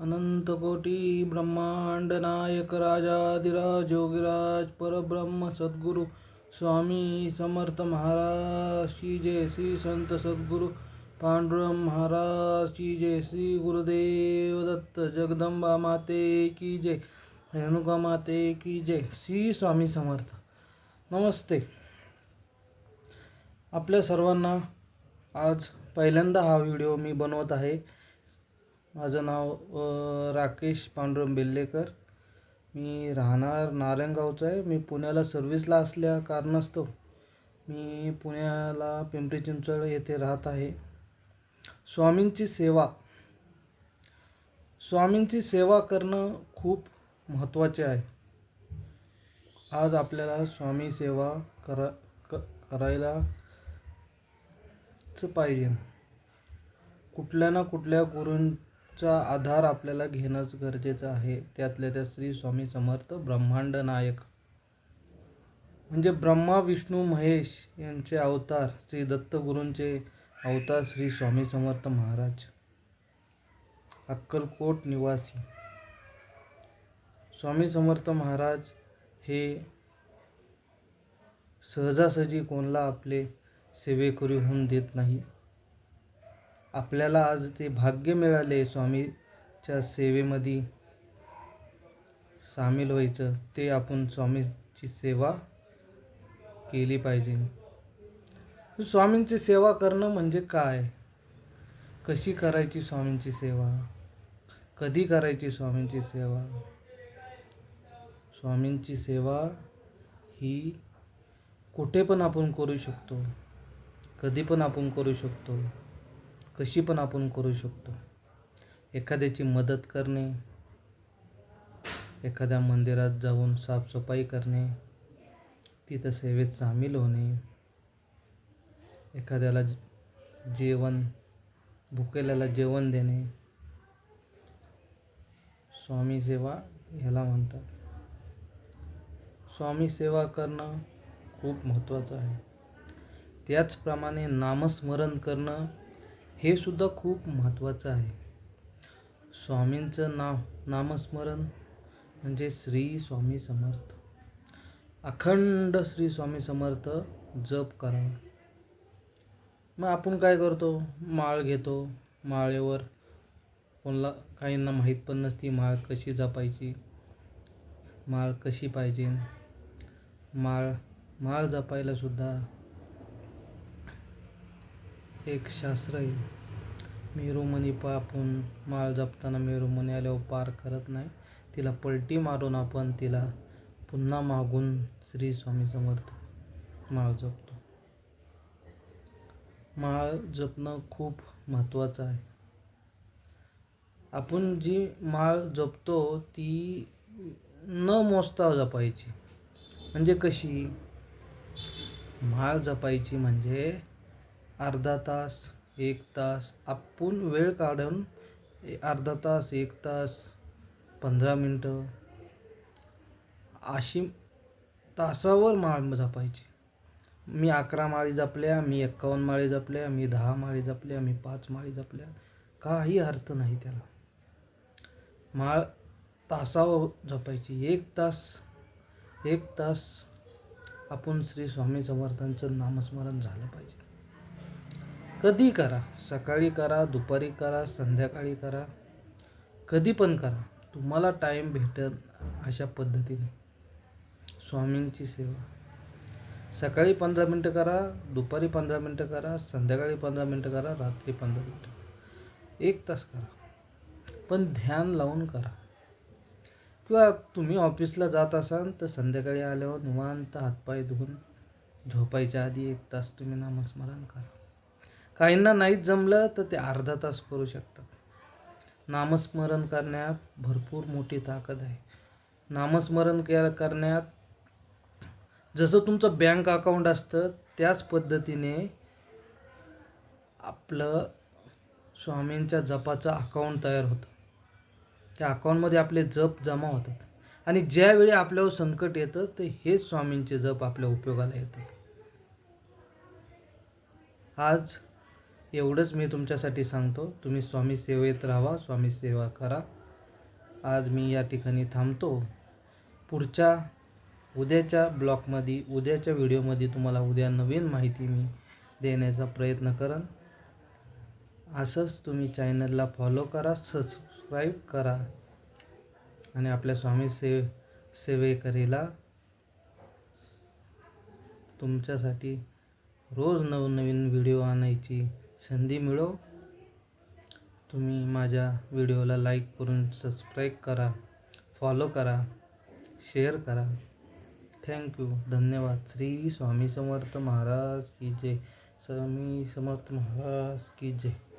अनंतकोटी ब्रह्मांड नायक राजाधिराज योगीराज परब्रह्म सद्गुरू स्वामी समर्थ महाराज की जय श्री संत सद्गुरू पांडुरंग महाराज की जय श्री गुरुदेव दत्त जगदंबा माते की जय रेणुका माते की जय श्री स्वामी समर्थ। नमस्ते। आपल्या सर्वांना आज पहिल्यांदा हा व्हिडिओ मी बनवत आहे. माझं नाव राकेश पांडुरंग बेल्लेकर. मी राहणार नारायणगावचा आहे. मी पुण्याला सर्व्हिसला असल्या कारणास्तव मी पुण्याला पिंपरी चिंचवड येथे राहत आहे. स्वामींची सेवा. स्वामींची सेवा करणं खूप महत्त्वाचे आहे. आज आपल्याला स्वामी सेवा करा क करायलाच पाहिजे. कुठल्या ना कुठल्या चा आधार आपल्याला घेणंच गरजेचं आहे. त्यातल्या त्या श्री स्वामी समर्थ ब्रह्मांड नायक. म्हणजे ब्रह्मा विष्णू महेश यांचे अवतार श्री दत्तगुरूंचे अवतार श्री स्वामी समर्थ महाराज. अक्कलकोट निवासी. स्वामी समर्थ महाराज हे सहजासहजी कोणला आपले सेवेकरी होऊन देत नाही आपल्याला आज ते भाग्य मिळाले स्वामीच्या सेवेमध्ये सामील व्हायचं ते आपण स्वामीची सेवा केली पाहिजे. स्वामींची सेवा करणं म्हणजे काय? कशी करायची स्वामींची सेवा? कधी करायची स्वामींची सेवा? स्वामींची सेवा ही कुठे पण आपण करू शकतो. कधी पण आपण करू शकतो. कशी पण आपण करू शकतो. एखाद्याची मदत करणे एखाद्या मंदिरात जाऊन साफसफाई करणे तिथं सेवेत सामील होणे एखाद्याला जेवण भुकेल्याला जेवण देणे स्वामी सेवा ह्याला म्हणतात. स्वामी सेवा करणं खूप महत्त्वाचं आहे. त्याचप्रमाणे नामस्मरण करणं हे सुद्धा खूप महत्त्वाचं आहे. स्वामींचं नाव नामस्मरण म्हणजे श्री स्वामी समर्थ. अखंड श्री स्वामी समर्थ जप करा. मग आपण काय करतो? माळ घेतो. माळेवर कोणाला काहींना माहीत पण नसती माळ कशी जपायची माळ कशी पाहिजे. माळ माळ जपायलासुद्धा एक शास्त्र आहे. मेरुमणी पा आपण माळ जपताना मेरुमणी आल्यावर पार करत नाही. तिला पलटी मारून आपण तिला पुन्हा मागून श्री स्वामी समर्थ माळ जपतो. माळ जपणं खूप महत्त्वाचं आहे. आपण जी माळ जपतो ती न मोजता जपायची. म्हणजे कशी? माळ जपायची म्हणजे अर्धा तास एक तास. आपण वेळ काढून ए- अर्धा तास एक तास पंधरा मिनटं. अशी तासावर माळ जपायची. मी अकरा माळी जपल्या मी एक्कावन्न माळी जपल्या मी दहा माळी जपल्या मी पाच माळी जपल्या. काही अर्थ नाही त्याला. माळ तासावर जपायची. एक तास एक तास. आपण श्री स्वामी समर्थांचं नामस्मरण झालं पाहिजे. कधी करा. सकाळी करा दुपारी करा संध्याकाळी करा. कधी पण करा. तुम्हाला टाईम भेटल अशा पद्धतीने. स्वामींची सेवा. सकाळी पंधरा मिनटं करा दुपारी पंधरा मिनटं करा संध्याकाळी पंधरा मिनटं करा रात्री पंधरा मिनटं एक तास करा. पण ध्यान लावून करा. किंवा तुम्ही ऑफिसला जात असाल तर संध्याकाळी आल्यावर निवांत हातपाय धुवून झोपायच्या आधी एक तास तुम्ही नामस्मरण करा. काहींना नाहीच जमलं तर ते अर्धा तास करू शकतात. नामस्मरण करण्यात भरपूर मोठी ताकद आहे. नामस्मरण करण्यात जसं तुमचं बँक अकाउंट असतं त्याच पद्धतीने आपलं स्वामींच्या जपाचं अकाउंट तयार होतं. त्या अकाउंटमध्ये आपले जप जमा होतात. आणि ज्यावेळी आपल्यावर संकट येतं ते हेच स्वामींचे जप आपल्या उपयोगाला येते आज एवढंच मी तुमच्यासाठी सांगतो. तुम्ही स्वामी सेवेत राहा स्वामी सेवा करा. आज मी या ठिकाणी थांबतो. पुढच्या उद्याच्या ब्लॉगमध्ये उद्याच्या व्हिडिओमध्ये तुम्हाला उद्या नवीन माहिती मी देण्याचा प्रयत्न करेन. असंच तुम्ही चॅनलला फॉलो करा सबस्क्राईब करा आणि आपल्या स्वामी सेव सेवेकरीला तुमच्यासाठी रोज नवनवीन व्हिडिओ आणायची संधी मिळो. तुम्ही माझ्या व्हिडिओला लाईक करून सबस्क्राईब करा फॉलो करा शेअर करा. थँक्यू धन्यवाद. श्री स्वामी समर्थ महाराज की जय. स्वामी समर्थ महाराज की जय.